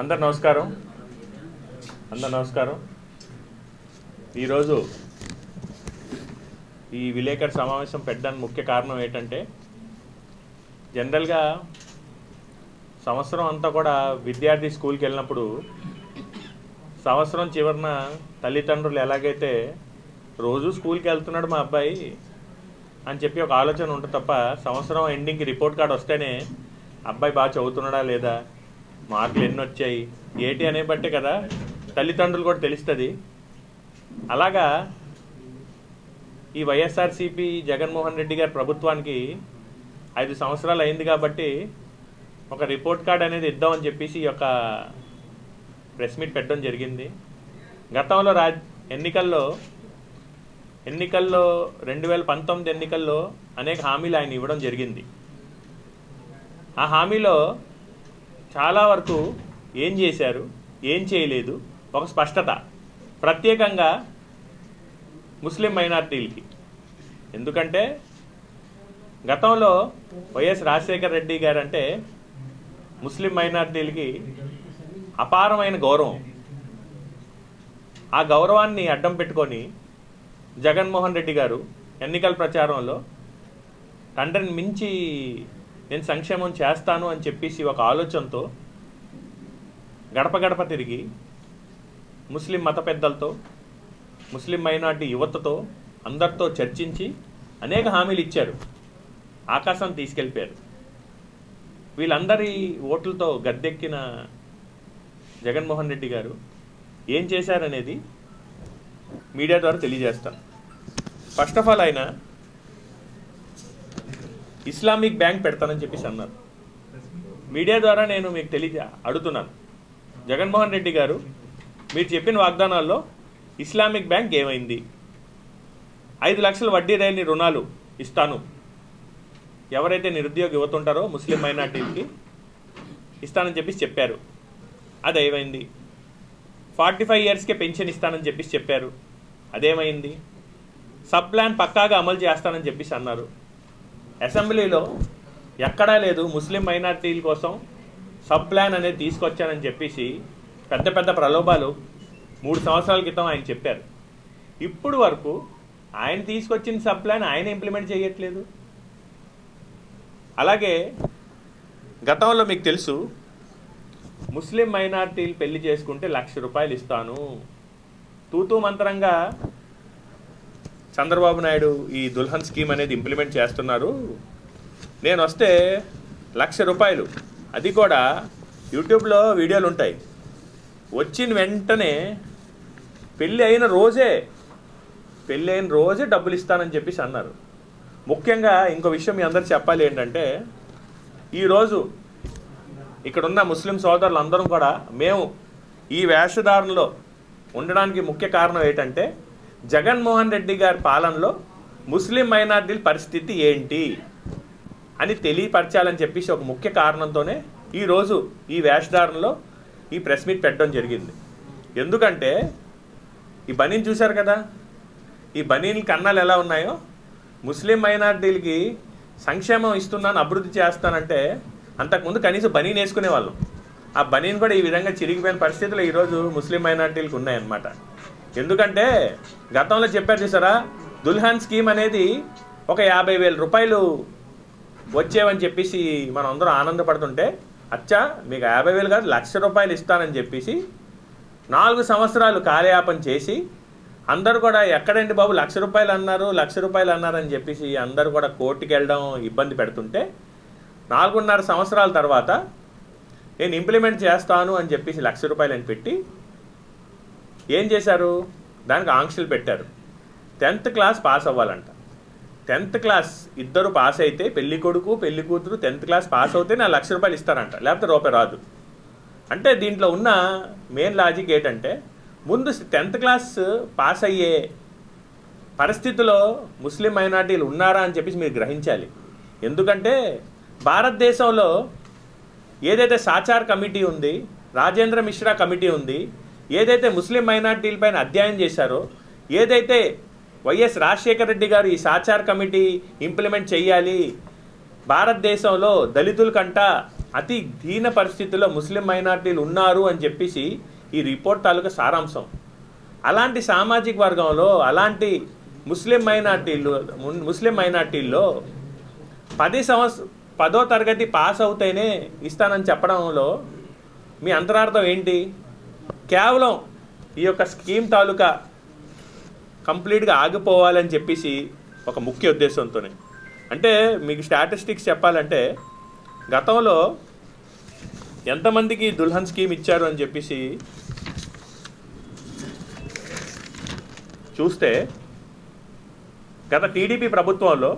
అందరు నమస్కారం. అందరు నమస్కారం. ఈరోజు ఈ విలేకరు సమావేశం పెట్టడానికి ముఖ్య కారణం ఏంటంటే జనరల్గా సంవత్సరం అంతా కూడా విద్యార్థి స్కూల్కి వెళ్ళినప్పుడు సంవత్సరం చివరిన తల్లిదండ్రులు ఎలాగైతే రోజు స్కూల్కి వెళ్తున్నాడు మా అబ్బాయి అని చెప్పి ఒక ఆలోచన ఉంటుంది తప్ప సంవత్సరం ఎండింగ్కి రిపోర్ట్ కార్డ్ వస్తేనే అబ్బాయి బాగా చదువుతున్నాడా లేదా మార్కులు ఎన్ని వచ్చాయి? ఏటి అనే బట్టే కదా తల్లిదండ్రులు కూడా తెలుస్తుంది. అలాగా ఈ వైఎస్ఆర్సీపీ జగన్మోహన్ రెడ్డి గారి ప్రభుత్వానికి ఐదు సంవత్సరాలు అయింది కాబట్టి ఒక రిపోర్ట్ కార్డ్ అనేది ఇద్దామని చెప్పేసి ఈ యొక్క ప్రెస్ మీట్ పెట్టడం జరిగింది. గతంలో రా ఎన్నికల్లో ఎన్నికల్లో రెండు వేల పంతొమ్మిది ఎన్నికల్లో అనేక హామీలు ఆయన ఇవ్వడం జరిగింది. ఆ హామీలో చాలా వరకు ఏం చేశారు ఏం చేయలేదు ఒక స్పష్టత. ప్రత్యేకంగా ముస్లిం మైనార్టీలకి. ఎందుకంటే గతంలో వైఎస్ రాజశేఖర రెడ్డి గారు అంటే ముస్లిం మైనార్టీలకి అపారమైన గౌరవం. ఆ గౌరవాన్ని అడ్డం పెట్టుకొని జగన్మోహన్ రెడ్డి గారు ఎన్నికల ప్రచారంలో తండ్రిని మించి నేను సంక్షేమం చేస్తాను అని చెప్పేసి ఒక ఆలోచనతో గడప గడప తిరిగి ముస్లిం మత పెద్దలతో ముస్లిం మైనార్టీ యువతతో అందరితో చర్చించి అనేక హామీలు ఇచ్చారు. ఆకాశం తీసుకెళ్ళిపోయారు. వీళ్ళందరి ఓట్లతో గద్దెక్కిన జగన్మోహన్ రెడ్డి గారు ఏం చేశారనేది మీడియా ద్వారా తెలియజేస్తాను. ఫస్ట్ ఆఫ్ ఆల్ ఆయన ఇస్లామిక్ బ్యాంక్ పెడతానని చెప్పేసి అన్నారు. మీడియా ద్వారా నేను మీకు తెలియ అడుగుతున్నాను. జగన్మోహన్ రెడ్డి గారు మీరు చెప్పిన వాగ్దానాల్లో ఇస్లామిక్ బ్యాంక్ ఏమైంది? ఐదు లక్షల వడ్డీ లేని రుణాలు ఇస్తాను. ఎవరైతే నిరుద్యోగ యువత ఉంటారో ముస్లిం మైనార్టీలకి ఇస్తానని చెప్పేసి చెప్పారు. అది ఏమైంది? ఫార్టీ ఫైవ్ ఇయర్స్కే పెన్షన్ ఇస్తానని చెప్పేసి చెప్పారు. అదేమైంది? సబ్ ప్లాన్ పక్కాగా అమలు చేస్తానని చెప్పేసి అన్నారు. అసెంబ్లీలో ఎక్కడా లేదు ముస్లిం మైనార్టీల కోసం సబ్ ప్లాన్ అనేది తీసుకొచ్చానని చెప్పేసి పెద్ద పెద్ద ప్రలోభాలు మూడు సంవత్సరాల క్రితం ఆయన చెప్పారు. ఇప్పుడు వరకు ఆయన తీసుకొచ్చిన సబ్ ప్లాన్ ఆయన ఇంప్లిమెంట్ చేయట్లేదు. అలాగే గతంలో మీకు తెలుసు ముస్లిం మైనార్టీలు పెళ్ళి చేసుకుంటే లక్ష రూపాయలు ఇస్తాను. తూతూ మంత్రంగా చంద్రబాబు నాయుడు ఈ దుల్హన్ స్కీమ్ అనేది ఇంప్లిమెంట్ చేస్తున్నారు. నేను వస్తే లక్ష రూపాయలు. అది కూడా యూట్యూబ్లో వీడియోలు ఉంటాయి. వచ్చిన వెంటనే పెళ్ళి అయిన రోజే పెళ్ళి అయిన రోజే డబ్బులు ఇస్తానని చెప్పేసి అన్నారు. ముఖ్యంగా ఇంకో విషయం మీ అందరు చెప్పాలి ఏంటంటే ఈరోజు ఇక్కడున్న ముస్లిం సోదరులందరం కూడా మేము ఈ వేషధారణలో ఉండడానికి ముఖ్య కారణం ఏంటంటే జగన్మోహన్ రెడ్డి గారి పాలనలో ముస్లిం మైనార్టీల పరిస్థితి ఏంటి అని తెలియపరచాలని చెప్పేసి ఒక ముఖ్య కారణంతోనే ఈరోజు ఈ వేషధారణలో ఈ ప్రెస్ మీట్ పెట్టడం జరిగింది. ఎందుకంటే ఈ బనీని చూశారు కదా? ఈ బనీన్ కన్నాలు ఎలా ఉన్నాయో? ముస్లిం మైనార్టీలకి సంక్షేమం ఇస్తున్నాను అభివృద్ధి చేస్తానంటే అంతకుముందు కనీసం బనీన్ వేసుకునేవాళ్ళం. ఆ బనీన్ కూడా ఈ విధంగా చిరిగిపోయిన పరిస్థితులు ఈరోజు ముస్లిం మైనార్టీలకు ఉన్నాయన్నమాట. ఎందుకంటే గతంలో చెప్పారు చూసారా? దుల్హన్ స్కీమ్ అనేది ఒక యాభై వేల రూపాయలు వచ్చేవని చెప్పేసి మనం అందరం ఆనందపడుతుంటే అచ్చా మీకు యాభై వేలు కాదు లక్ష రూపాయలు ఇస్తానని చెప్పేసి నాలుగు సంవత్సరాలు కార్యాపన చేసి అందరు కూడా ఎక్కడండి బాబు లక్ష రూపాయలు అన్నారు లక్ష రూపాయలు అన్నారని చెప్పేసి అందరూ కూడా కోర్టుకి వెళ్ళడం ఇబ్బంది పెడుతుంటే నాలుగున్నర సంవత్సరాల తర్వాత నేను ఇంప్లిమెంట్ చేస్తాను అని చెప్పేసి లక్ష రూపాయలు అని పెట్టి ఏం చేశారు? దానికి ఆంక్షలు పెట్టారు. టెన్త్ క్లాస్ పాస్ అవ్వాలంట. టెన్త్ క్లాస్ ఇద్దరు పాస్ అయితే పెళ్ళి కొడుకు పెళ్ళి కూతురు టెన్త్ క్లాస్ పాస్ అవుతే నా లక్ష రూపాయలు ఇస్తారంట. లేకపోతే రూపాయి రాదు. అంటే దీంట్లో ఉన్న మెయిన్ లాజిక్ ఏంటంటే ముందు టెన్త్ క్లాస్ పాస్ అయ్యే పరిస్థితిలో ముస్లిం మైనార్టీలు ఉన్నారా అని చెప్పేసి మీరు గ్రహించాలి. ఎందుకంటే భారతదేశంలో ఏదైతే సాచార్ కమిటీ ఉంది రాజేంద్ర మిశ్రా కమిటీ ఉంది ఏదైతే ముస్లిం మైనార్టీల పైన అధ్యయనం చేశారో ఏదైతే వైఎస్ రాజశేఖర రెడ్డి గారు ఈ సాచార్ కమిటీ ఇంప్లిమెంట్ చేయాలి భారతదేశంలో దళితుల కంట అతి దీన పరిస్థితుల్లో ముస్లిం మైనార్టీలు ఉన్నారు అని చెప్పేసి ఈ రిపోర్ట్ తాలూకా సారాంశం. అలాంటి సామాజిక వర్గంలో అలాంటి ముస్లిం మైనార్టీలు మున్- ముస్లిం మైనార్టీల్లో పది సంవత్సరం పదో తరగతి పాస్ అవుతేనే ఇస్తానని చెప్పడంలో మీ అంతరార్థం ఏంటి? కేవలం ఈ యొక్క స్కీమ్ తాలూకా కంప్లీట్గా ఆగిపోవాలని చెప్పేసి ఒక ముఖ్య ఉద్దేశంతోనే. అంటే మీకు స్టాటిస్టిక్స్ చెప్పాలంటే గతంలో ఎంతమందికి దుల్హన్ స్కీమ్ ఇచ్చారు అని చెప్పేసి చూస్తే గత టీడీపీ ప్రభుత్వంలో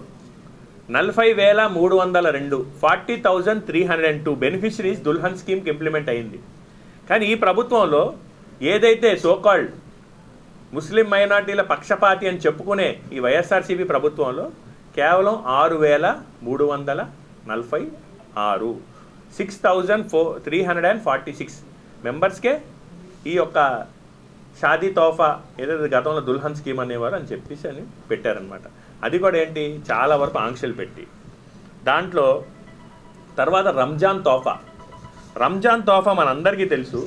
నలభై వేల మూడు వందల రెండు forty thousand three hundred and two beneficiaries Dulhan స్కీమ్కి implement అయింది. కానీ ఈ ప్రభుత్వంలో ఏదైతే సోకాల్డ్ ముస్లిం మైనార్టీల పక్షపాతి అని చెప్పుకునే ఈ వైఎస్ఆర్సీపీ ప్రభుత్వంలో కేవలం ఆరు వేల మూడు వందల నలభై ఆరు six thousand four three hundred and forty six మెంబర్స్కే ఈ యొక్క షాదీ తోఫా ఏదైతే గతంలో దుల్హన్ స్కీమ్ అనేవారు అని చెప్పేసి అని పెట్టారనమాట అది కూడా ఏంటి? చాలా వరకు ఆంక్షలు పెట్టి. దాంట్లో తర్వాత రంజాన్ తోఫా రంజాన్ తోఫా మనందరికీ తెలుసు.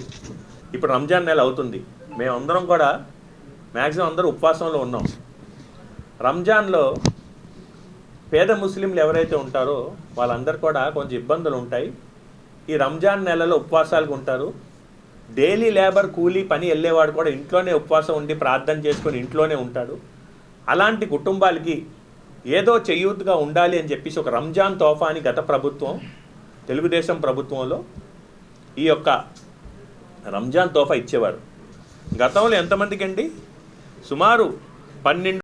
ఇప్పుడు రంజాన్ నెల అవుతుంది. మేమందరం కూడా మ్యాక్సిమం అందరూ ఉపవాసంలో ఉన్నాం. రంజాన్లో పేద ముస్లింలు ఎవరైతే ఉంటారో వాళ్ళందరూ కూడా కొంచెం ఇబ్బందులు ఉంటాయి. ఈ రంజాన్ నెలలో ఉపవాసాలకు ఉంటారు. డైలీ లేబర్ కూలీ పని వెళ్ళేవాడు కూడా ఇంట్లోనే ఉపవాసం ఉండి ప్రార్థన చేసుకొని ఇంట్లోనే ఉంటాడు. అలాంటి కుటుంబాలకి ఏదో చేయూతుగా ఉండాలి అని చెప్పేసి ఒక రంజాన్ తోఫా అని గత ప్రభుత్వం తెలుగుదేశం ప్రభుత్వంలో ఈ యొక్క రంజాన్ తోఫా ఇచ్చేవారు. గతంలో ఎంతమందికి అండి? సుమారు పన్నెండు